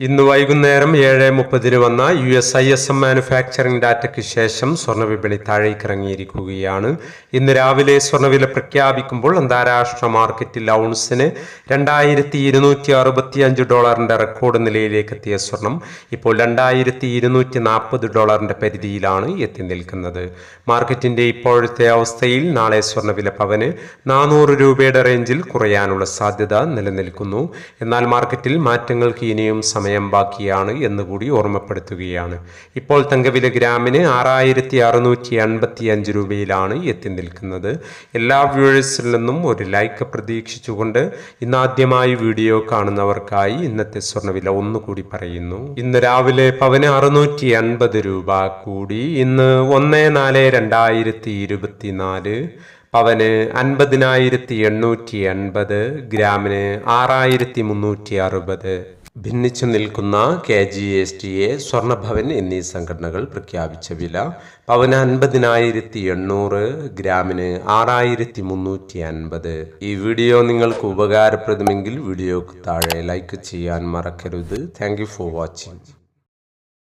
ഇന്ന് വൈകുന്നേരം ഏഴ് മുപ്പതിന് വന്ന U S I S M manufacturing ഡാറ്റയ്ക്ക് ശേഷം സ്വർണവിപണി താഴേക്കിറങ്ങിയിരിക്കുകയാണ്. ഇന്ന് രാവിലെ സ്വർണവില പ്രഖ്യാപിക്കുമ്പോൾ അന്താരാഷ്ട്ര മാർക്കറ്റിൽ ഔൺസിന് രണ്ടായിരത്തി ഇരുന്നൂറ്റി അറുപത്തി അഞ്ച് ഡോളറിന്റെ റെക്കോർഡ് നിലയിലേക്ക് എത്തിയ സ്വർണം ഇപ്പോൾ രണ്ടായിരത്തി ഇരുന്നൂറ്റി നാൽപ്പത് ഡോളറിന്റെ പരിധിയിലാണ് എത്തി നിൽക്കുന്നത്. മാർക്കറ്റിന്റെ ഇപ്പോഴത്തെ അവസ്ഥയിൽ നാളെ സ്വർണവില പവന് നാനൂറ് രൂപയുടെ റേഞ്ചിൽ കുറയാനുള്ള സാധ്യത നിലനിൽക്കുന്നു. എന്നാൽ മാർക്കറ്റിൽ മാറ്റങ്ങൾക്ക് ഇനിയും ബാക്കിയാണ് എന്നുകൂടി ഓർമ്മപ്പെടുത്തുകയാണ്. ഇപ്പോൾ തങ്കവില ഗ്രാമിന് ആറായിരത്തി അറുന്നൂറ്റി അൻപത്തി അഞ്ച് രൂപയിലാണ് എത്തി നിൽക്കുന്നത്. എല്ലാ വ്യൂവേഴ്സിൽ നിന്നും ഒരു ലൈക്ക് പ്രതീക്ഷിച്ചുകൊണ്ട് ഇന്നാദ്യമായി വീഡിയോ കാണുന്നവർക്കായി ഇന്നത്തെ സ്വർണവില ഒന്നുകൂടി പറയുന്നു. ഇന്ന് രാവിലെ പവന് അറുന്നൂറ്റി അൻപത് രൂപ കൂടി. ഇന്ന് ഒന്ന് നാല് രണ്ടായിരത്തി ഇരുപത്തിനാല് പവന് അൻപതിനായിരത്തി എണ്ണൂറ്റി എൺപത് ഗ്രാമിന് ആറായിരത്തി മുന്നൂറ്റി അറുപത് ഭിന്നിച്ചു നിൽക്കുന്ന K G S T A സ്വർണഭവൻ എന്നീ സംഘടനകൾ പ്രഖ്യാപിച്ച വില പവന അൻപതിനായിരത്തി എണ്ണൂറ് ഗ്രാമിന് ആറായിരത്തി മുന്നൂറ്റി അൻപത് ഈ വീഡിയോ നിങ്ങൾക്ക് ഉപകാരപ്രദമെങ്കിൽ വീഡിയോക്ക് താഴെ ലൈക്ക് ചെയ്യാൻ മറക്കരുത്. Thank for watching